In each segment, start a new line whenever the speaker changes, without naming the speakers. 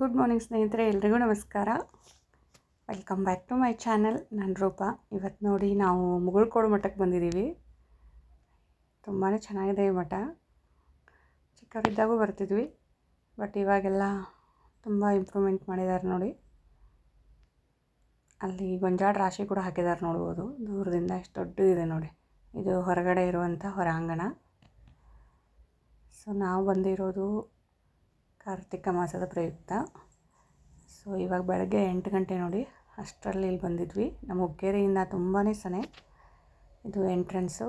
Good morning ಸ್ನೇಹಿತರೆ, ಎಲ್ರಿಗೂ ನಮಸ್ಕಾರ. Welcome back to my channel ನಾನು ರೂಪ. ಇವತ್ತು ನೋಡಿ ನಾವು ಮುಗುಳ್ಕೋಡು ಮಠಕ್ಕೆ ಬಂದಿದ್ದೀವಿ ತುಂಬಾ ಚೆನ್ನಾಗಿದೆ ಈ ಮಠ. ಚಿಕ್ಕವರಿದ್ದಾಗೂ ಬರ್ತಿದ್ವಿ ಬಟ್ ಇವಾಗೆಲ್ಲ ತುಂಬ ಇಂಪ್ರೂವ್ಮೆಂಟ್ ಮಾಡಿದ್ದಾರೆ ನೋಡಿ. ಅಲ್ಲಿ ಗೊಂಜಾಳ ರಾಶಿ ಕೂಡ ಹಾಕಿದ್ದಾರೆ ನೋಡ್ಬೋದು. ದೂರದಿಂದ ಎಷ್ಟು ದೊಡ್ಡದಿದೆ ನೋಡಿ. ಇದು ಹೊರಗಡೆ ಇರುವಂಥ ಹೊರಾಂಗಣ. ಸೊ ನಾವು ಬಂದಿರೋದು ಕಾರ್ತಿಕ ಮಾಸದ ಪ್ರಯುಕ್ತ. ಸೊ ಇವಾಗ ಬೆಳಗ್ಗೆ ಎಂಟು ಗಂಟೆ ನೋಡಿ, ಅಷ್ಟರಲ್ಲಿ ಇಲ್ಲಿ ಬಂದಿದ್ವಿ. ನಮ್ಮ ಹುಗ್ಗೇರಿಯಿಂದ ತುಂಬಾ ಸನೆ ಇದು ಎಂಟ್ರೆನ್ಸು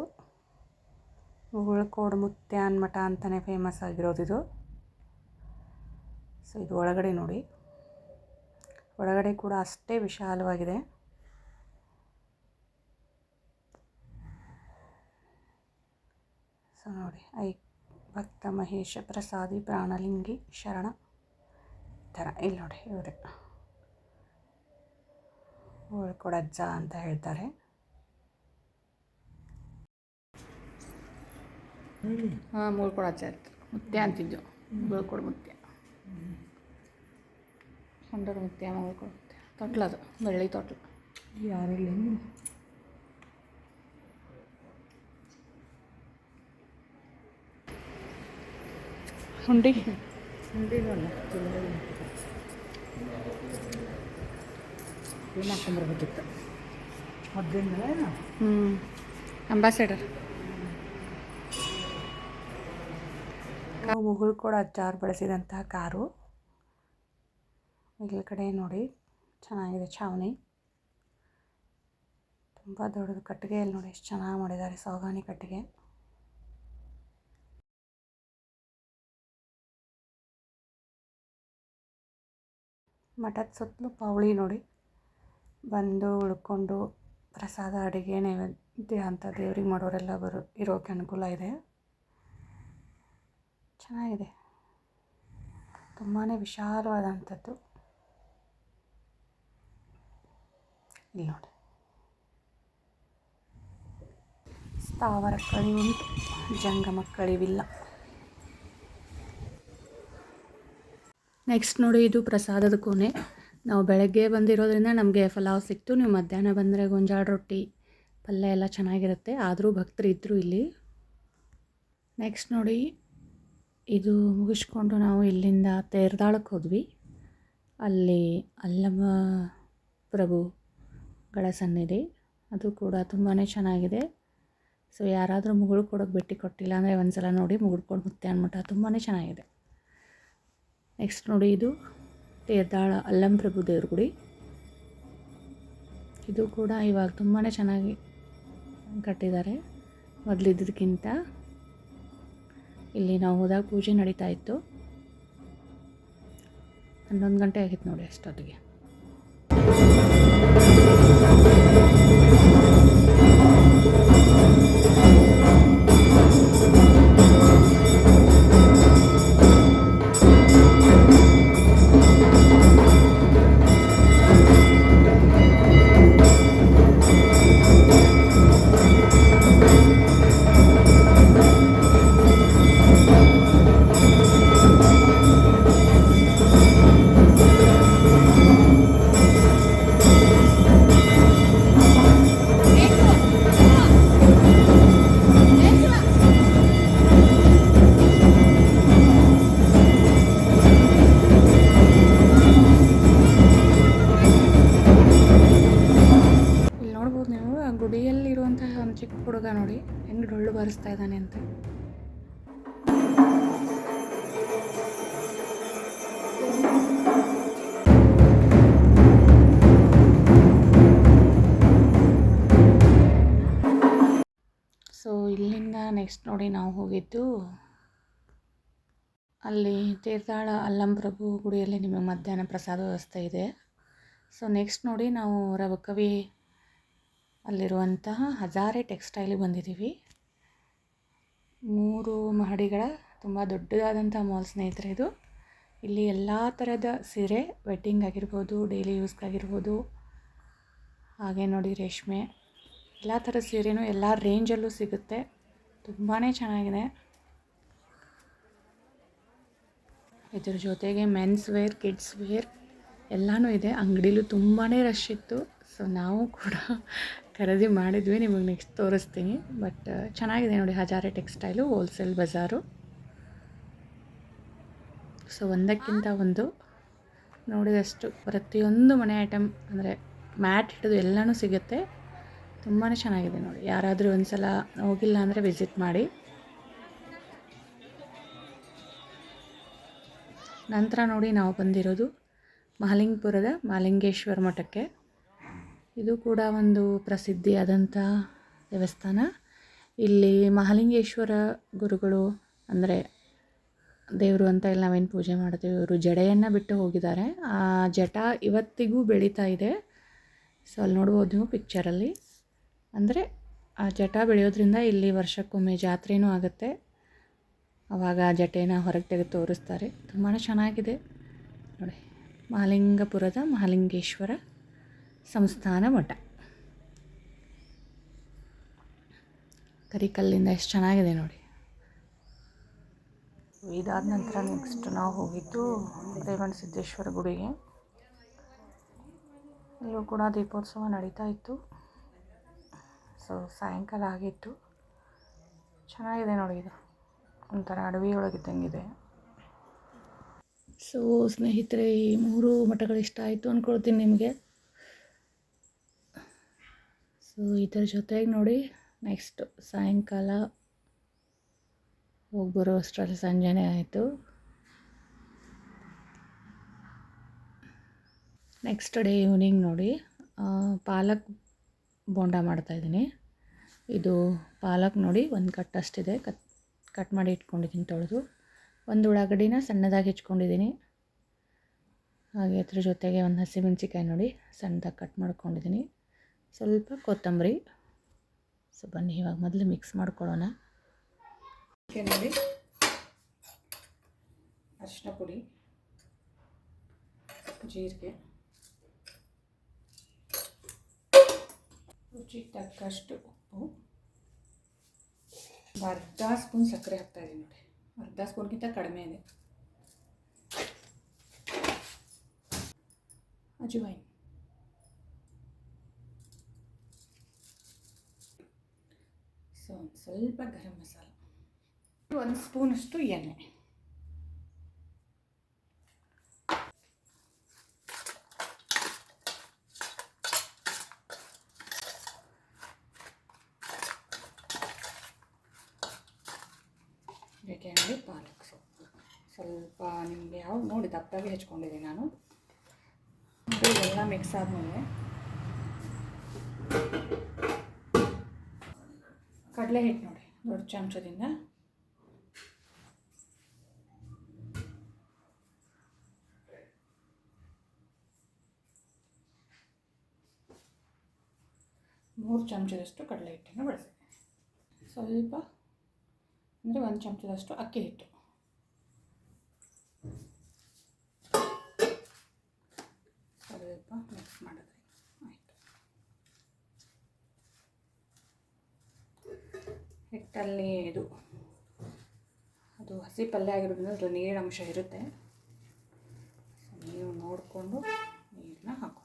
ಉಳ್ಕೋಡು ಮುತ್ಯಾನ್ ಮಠ ಅಂತಲೇ ಫೇಮಸ್ ಆಗಿರೋದು ಇದು. ಸೊ ಇದು ಒಳಗಡೆ ನೋಡಿ. ಒಳಗಡೆ ಕೂಡ ಅಷ್ಟೇ ವಿಶಾಲವಾಗಿದೆ. ಸೊ ನೋಡಿ, ಐ ಭಕ್ತ ಮಹೇಶ ಪ್ರಸಾದಿ ಪ್ರಾಣಲಿಂಗಿ ಶರಣ. ಥರ ಇಲ್ಲಿ ನೋಡಿ ಇವರೇ. ಉಳ್ಕೊಡಜ್ಜ ಅಂತ ಹೇಳ್ತಾರೆ.
ಹಾಂ ಅಜ್ಜ ಇತ್ತು ಮುತ್ಯ ಅಂತಿದ್ದು. ಮುತ್ಯ. ಹೊಂಡದ ಮುತ್ಯ ಮುಳ್ಕೊಡು ಮುತ್ಯ. ತೊಟ್ಲದು ಬೆಳ್ಳಿ ತೊಟ್ಲು.
ಯಾರಿಲ್ಲ
ಹುಂಡಿ ಹ್ಞೂ ಅಂಬಾಸಡರ್.
ನಾವು ಕೂಡ ಅಜ್ಜಾರು ಬಳಸಿದಂತಹ ಕಾರು. ಇಲ್ಲಿ ಕಡೆ ನೋಡಿ ಚೆನ್ನಾಗಿದೆ ಛಾವಣಿ. ತುಂಬ ದೊಡ್ಡದು ಕಟ್ಟಿಗೆಯಲ್ಲಿ ನೋಡಿ ಎಷ್ಟು ಚೆನ್ನಾಗಿ ಮಾಡಿದ್ದಾರೆ ಸಾಗಾಣಿ ಕಟ್ಟಿಗೆ. ಮಠದ ಸುತ್ತಲೂ ಪೌಳಿ ನೋಡಿ. ಬಂದು ಉಳ್ಕೊಂಡು ಪ್ರಸಾದ, ಅಡುಗೆ, ನೈವೇದ್ಯ ಅಂತ ದೇವ್ರಿಗೆ ಮಾಡೋರೆಲ್ಲ ಬರೋ ಇರೋಕ್ಕೆ ಅನುಕೂಲ ಇದೆ. ಚೆನ್ನಾಗಿದೆ. ತುಂಬಾ ವಿಶಾಲವಾದಂಥದ್ದು. ಇಲ್ಲಿ ನೋಡಿ. ಸ್ಥಾವರ ಕಳಿ ಉಂಟು. ಜಂಗಮ ಕಳಿವಿಲ್ಲ. ನೆಕ್ಸ್ಟ್ ನೋಡಿ, ಇದು ಪ್ರಸಾದದ ಕೋಣೆ. ನಾವು ಬೆಳಗ್ಗೆ ಬಂದಿರೋದ್ರಿಂದ ನಮಗೆ ಫಲಾವ್ ಸಿಕ್ತು. ನೀವು ಮಧ್ಯಾಹ್ನ ಬಂದರೆ ಗೊಂಜಾಳ ರೊಟ್ಟಿ, ಪಲ್ಯ ಎಲ್ಲ ಚೆನ್ನಾಗಿರುತ್ತೆ. ಆದರೂ ಭಕ್ತರು ಇದ್ದರು ಇಲ್ಲಿ. ನೆಕ್ಸ್ಟ್ ನೋಡಿ, ಇದು ಮುಗಿಸ್ಕೊಂಡು ನಾವು ಇಲ್ಲಿಂದ ತೇರ್ದಾಳಕ್ಕೆ ಹೋದ್ವಿ. ಅಲ್ಲಿ ಅಲ್ಲಮ ಪ್ರಭುಗಳ ಸನ್ನಿಧಿ. ಅದು ಕೂಡ ತುಂಬಾ ಚೆನ್ನಾಗಿದೆ. ಸೊ ಯಾರಾದರೂ ಮುಗುಳು ಕೊಡೋಕೆ ಭೇಟಿ ಕೊಟ್ಟಿಲ್ಲ ಅಂದರೆ ಒಂದು ಸಲ ನೋಡಿ ಮುಗುಳ್ಕೊಂಡು ಮುತ್ತೆ ಅಂದ್ಬಿಟ್ಟು ತುಂಬಾ ಚೆನ್ನಾಗಿದೆ. ನೆಕ್ಸ್ಟ್ ನೋಡಿ ಇದು ತೇರ್ದಾಳ ಅಲ್ಲಂ ಪ್ರಭು ದೇವ್ರ ಗುಡಿ. ಇದು ಕೂಡ ಇವಾಗ ತುಂಬಾ ಚೆನ್ನಾಗಿ ಕಟ್ಟಿದ್ದಾರೆ. ಮೊದಲಿದ್ದಕ್ಕಿಂತ ಇಲ್ಲಿ ನಾವು ಹೋದಾಗ ಪೂಜೆ ನಡೀತಾ ಇತ್ತು. ಹನ್ನೊಂದು ಗಂಟೆ ಆಗಿತ್ತು ನೋಡಿ ಅಷ್ಟೊತ್ತಿಗೆ. ಬಾರಿಸ್ತಾ ಇದ್ದಾನೆ ಅಂತ. ಸೊ ಇಲ್ಲಿಂದ ನೆಕ್ಸ್ಟ್ ನೋಡಿ ನಾವು ಹೋಗಿದ್ದು ಅಲ್ಲಿ ತೀರ್ಥಾಳ ಅಲ್ಲಂ ಪ್ರಭು ಗುಡಿಯಲ್ಲಿ ನಿಮಗೆ ಮಧ್ಯಾಹ್ನ ಪ್ರಸಾದ ವ್ಯವಸ್ಥೆ ಇದೆ. ಸೊ ನೆಕ್ಸ್ಟ್ ನೋಡಿ ನಾವು ರವಕವಿ ಅಲ್ಲಿರುವಂತಹ ಹಜಾರೆ ಟೆಕ್ಸ್ಟೈಲಿಗೆ ಬಂದಿದ್ದೀವಿ. ಮೂರು ಮಹಡಿಗಳ ತುಂಬ ದೊಡ್ಡದಾದಂಥ ಮಾಲ್ ಸ್ನೇಹಿತರೆ ಇದು. ಇಲ್ಲಿ ಎಲ್ಲ ಥರದ ಸೀರೆ, ವೆಡ್ಡಿಂಗ್ ಆಗಿರ್ಬೋದು, ಡೈಲಿ ಯೂಸ್ಗಾಗಿರ್ಬೋದು ಹಾಗೆ ನೋಡಿ ರೇಷ್ಮೆ, ಎಲ್ಲ ಥರದ ಸೀರೆನೂ ಎಲ್ಲ ರೇಂಜಲ್ಲೂ ಸಿಗುತ್ತೆ. ತುಂಬಾ ಚೆನ್ನಾಗಿದೆ. ಇದ್ರ ಜೊತೆಗೆ ಮೆನ್ಸ್ ವೇರ್, ಕಿಡ್ಸ್ ವೇರ್, ಎಲ್ಲನೂ ಇದೆ. ಅಂಗಡಿಲೂ ತುಂಬಾ ರಶ್ ಇತ್ತು. ಸೊ ನಾವು ಕೂಡ ಖರೀದಿ ಮಾಡಿದ್ವಿ, ನಿಮಗೆ ನೆಕ್ಸ್ಟ್ ತೋರಿಸ್ತೀನಿ. ಬಟ್ ಚೆನ್ನಾಗಿದೆ ನೋಡಿ ಹಜಾರೆ ಟೆಕ್ಸ್ಟೈಲು ಹೋಲ್ಸೇಲ್ ಬಜಾರು. ಸೊ ಒಂದಕ್ಕಿಂತ ಒಂದು ನೋಡಿದಷ್ಟು ಪ್ರತಿಯೊಂದು ಮನೆ ಐಟಮ್ ಅಂದರೆ ಮ್ಯಾಟ್ ಹಿಡಿದು ಎಲ್ಲನೂ ಸಿಗುತ್ತೆ. ತುಂಬಾ ಚೆನ್ನಾಗಿದೆ ನೋಡಿ. ಯಾರಾದರೂ ಒಂದು ಸಲ ಹೋಗಿಲ್ಲ ಅಂದರೆ ವಿಸಿಟ್ ಮಾಡಿ. ನಂತರ ನೋಡಿ ನಾವು ಬಂದಿರೋದು ಮಹಾಲಿಂಗಪುರದ ಮಾಲಿಂಗೇಶ್ವರ ಮಠಕ್ಕೆ. ಇದು ಕೂಡ ಒಂದು ಪ್ರಸಿದ್ಧಿಯಾದಂಥ ದೇವಸ್ಥಾನ. ಇಲ್ಲಿ ಮಹಾಲಿಂಗೇಶ್ವರ ಗುರುಗಳು ಅಂದರೆ ದೇವರು ಅಂತ ಇಲ್ಲಿ ನಾವೇನು ಪೂಜೆ ಮಾಡ್ತೀವಿ, ಇವರು ಜಡೆಯನ್ನು ಬಿಟ್ಟು ಹೋಗಿದ್ದಾರೆ. ಆ ಜಟ ಇವತ್ತಿಗೂ ಬೆಳೀತಾ ಇದೆ. ಸೊ ಅಲ್ಲಿ ನೋಡ್ಬೋದು ನೀವು ಪಿಕ್ಚರಲ್ಲಿ ಅಂದರೆ ಆ ಜಟ ಬೆಳೆಯೋದ್ರಿಂದ ಇಲ್ಲಿ ವರ್ಷಕ್ಕೊಮ್ಮೆ ಜಾತ್ರೆಯೂ ಆಗುತ್ತೆ. ಆವಾಗ ಆ ಜಟೆನ ಹೊರಗೆ ತೆಗೆದು ತೋರಿಸ್ತಾರೆ. ತುಂಬಾ ಚೆನ್ನಾಗಿದೆ. ನೋಡಿ, ಮಹಾಲಿಂಗಪುರದ ಮಹಾಲಿಂಗೇಶ್ವರ ಸಂಸ್ಥಾನ ಮಠ. ಕರಿಕಲ್ಲಿಂದ ಎಷ್ಟು ಚೆನ್ನಾಗಿದೆ ನೋಡಿ. ಇದಾದ ನಂತರ ನೆಕ್ಸ್ಟ್ ನಾವು ಹೋಗಿದ್ದು ರೇವಣ ಸಿದ್ದೇಶ್ವರ ಗುಡಿಗೆ. ಇಲ್ಲೂ ಕೂಡ ದೀಪೋತ್ಸವ ನಡೀತಾ ಇತ್ತು. ಸೊ ಸಾಯಂಕಾಲ ಆಗಿತ್ತು. ಚೆನ್ನಾಗಿದೆ ನೋಡಿ ಇದು. ಒಂಥರ ಅಡವಿ ಒಳಗಿದ್ದಂಗಿದೆ ಸೊ ಸ್ನೇಹಿತರೆ ಈ ಮೂರು ಮಠಗಳು ಇಷ್ಟ ಆಯಿತು ಅಂದ್ಕೊಳ್ತೀನಿ ನಿಮಗೆ. ಸೊ ಇದರ ಜೊತೆಗೆ ನೋಡಿ ನೆಕ್ಸ್ಟ್ ಸಾಯಂಕಾಲ ಹೋಗಿ ಬರೋ ಅಷ್ಟರಲ್ಲಿ ಸಂಜೆನೇ ಆಯಿತು. ನೆಕ್ಸ್ಟ್ ಡೇ ಈವ್ನಿಂಗ್ ನೋಡಿ ಪಾಲಕ್ ಬೋಂಡ ಮಾಡ್ತಾಯಿದ್ದೀನಿ ಇದು ಪಾಲಕ್ ನೋಡಿ ಒಂದು ಕಟ್ ಅಷ್ಟಿದೆ, ಕಟ್ ಕಟ್ ಮಾಡಿ ಇಟ್ಕೊಂಡಿದ್ದೀನಿ ತೊಳೆದು. ಒಂದು ಉಳ್ಳಾಗಡ್ಡಿನ ಸಣ್ಣದಾಗಿ ಹೆಚ್ಕೊಂಡಿದ್ದೀನಿ. ಹಾಗೆ ಅದ್ರ ಜೊತೆಗೆ ಒಂದು ಹಸಿಮೆಣ್ಸಿಕಾಯಿ ನೋಡಿ ಸಣ್ಣದಾಗಿ ಕಟ್ ಮಾಡ್ಕೊಂಡಿದ್ದೀನಿ. ಸ್ವಲ್ಪ ಕೊತ್ತಂಬರಿ. ಸೊ ಬನ್ನಿ, ಇವಾಗ ಮೊದಲು ಮಿಕ್ಸ್ ಮಾಡ್ಕೊಳ್ಳೋಣ
ಅರಿಶಿನ ಪುಡಿ, ಜೀರಿಗೆ. ರುಚಿಗೆ ತಕ್ಕಷ್ಟು ಉಪ್ಪು. ಅರ್ಧ ಸ್ಪೂನ್ ಸಕ್ಕರೆ ಹಾಕ್ತಾಯಿದ್ದೀನಿ ನೋಡಿ. ಅರ್ಧ ಸ್ಪೂನ್ಗಿಂತ ಕಡಿಮೆ ಇದೆ. ಅಜುವೈನ್ ಸೊ ಒಂದು ಸ್ವಲ್ಪ ಗರಂ ಮಸಾಲ. ಒಂದು ಸ್ಪೂನಷ್ಟು ಎಣ್ಣೆ. ಬೇಕೆಂದರೆ ಪಾಲಕ್ ಸೊಪ್ಪು. ಸ್ವಲ್ಪ ನಿಮಗೆ ಯಾವ ನೋಡಿ ದಪ್ಪಾಗಿ ಹೆಚ್ಕೊಂಡಿದ್ದೀನಿ ನಾನು. ಎಲ್ಲ ಮಿಕ್ಸ್ ಆದಮೇಲೆ ಕಡಲೆ ಹಿಟ್ಟು ನೋಡಿ, ದೊಡ್ಡ ಚಮಚದಿಂದ. ಮೂರು ಚಮಚದಷ್ಟು ಕಡಲೆ ಹಿಟ್ಟನ್ನು ಬಳಸಿ. ಸ್ವಲ್ಪ, ಅಂದರೆ ಒಂದು ಚಮಚದಷ್ಟು ಅಕ್ಕಿ ಹಿಟ್ಟು. ಸ್ವಲ್ಪ ಮಿಕ್ಸ್ ಮಾಡಿದ್ರೆ ಆಯಿತು ಹಿಟ್ಟಲ್ಲಿ ಇದು, ಅದು ಹಸಿ ಪಲ್ಯ ಆಗಿರೋದ್ರಿಂದ ಅದರಲ್ಲಿ ನೀರಿನ ಅಂಶ ಇರುತ್ತೆ. ನೀವು ನೋಡಿಕೊಂಡು ನೀರನ್ನ ಹಾಕೋ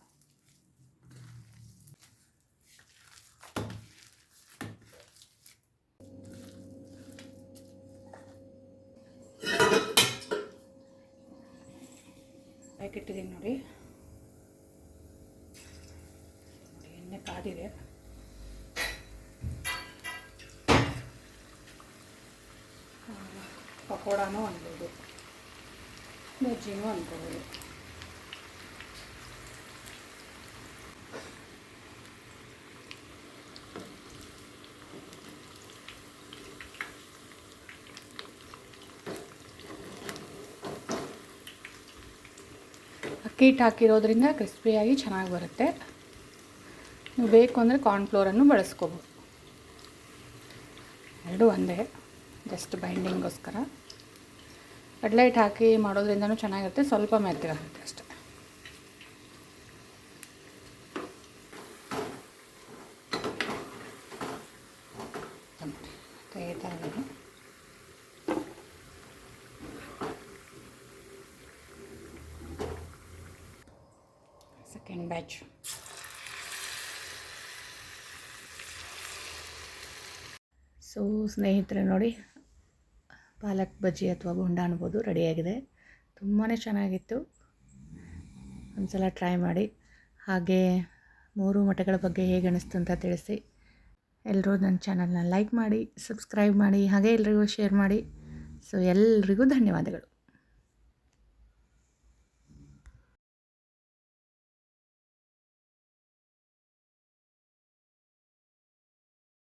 ಪ್ಯಾಕೆಟ್ ನೋಡಿ, ಎಣ್ಣೆ ಕಾದಿದೆ. ಪಕೋಡಾನೂ ಅನ್ಬೋದು. ಬಜ್ಜಿನೂ ಅನ್ಕೋಬೋದು ಅಕ್ಕಿ ಹಿಟ್ಟು ಹಾಕಿರೋದ್ರಿಂದ ಕ್ರಿಸ್ಪಿಯಾಗಿ ಚೆನ್ನಾಗಿ ಬರುತ್ತೆ. ನೀವು ಬೇಕು ಅಂದರೆ ಕಾರ್ನ್ಫ್ಲೋರನ್ನು ಬಳಸ್ಕೋಬೋದು. ಎರಡು ಒಂದೇ ಜಸ್ಟ್ ಬೈಂಡಿಂಗೋಸ್ಕರ ಕಡ್ಲೈಟ್ ಹಾಕಿ ಮಾಡೋದ್ರಿಂದನೂ ಚೆನ್ನಾಗಿರುತ್ತೆ ಸ್ವಲ್ಪ ಮೆತ್ತಿರ ಆಗುತ್ತೆ ಅಷ್ಟೆ ಸೆಕೆಂಡ್ ಬ್ಯಾಚ್.
ಸೊ ಸ್ನೇಹಿತರೆ ನೋಡಿ ಪಾಲಕ್ ಬಜ್ಜಿ ಅಥವಾ ಬೋಂಡ ಅನ್ಬೋದು ರೆಡಿಯಾಗಿದೆ ತುಂಬಾ ಚೆನ್ನಾಗಿತ್ತು. ಒಂದ್ಸಲ ಟ್ರೈ ಮಾಡಿ. ಹಾಗೆ ಮೂರು ಮಠಗಳ ಬಗ್ಗೆ ಹೇಗೆ ಅನಿಸ್ತು ಅಂತ ತಿಳಿಸಿ. ಎಲ್ಲರೂ ನನ್ನ ಚಾನಲ್ನ ಲೈಕ್ ಮಾಡಿ ಸಬ್ಸ್ಕ್ರೈಬ್ ಮಾಡಿ, ಹಾಗೆ ಎಲ್ರಿಗೂ ಶೇರ್ ಮಾಡಿ. ಸೊ ಎಲ್ರಿಗೂ ಧನ್ಯವಾದಗಳು.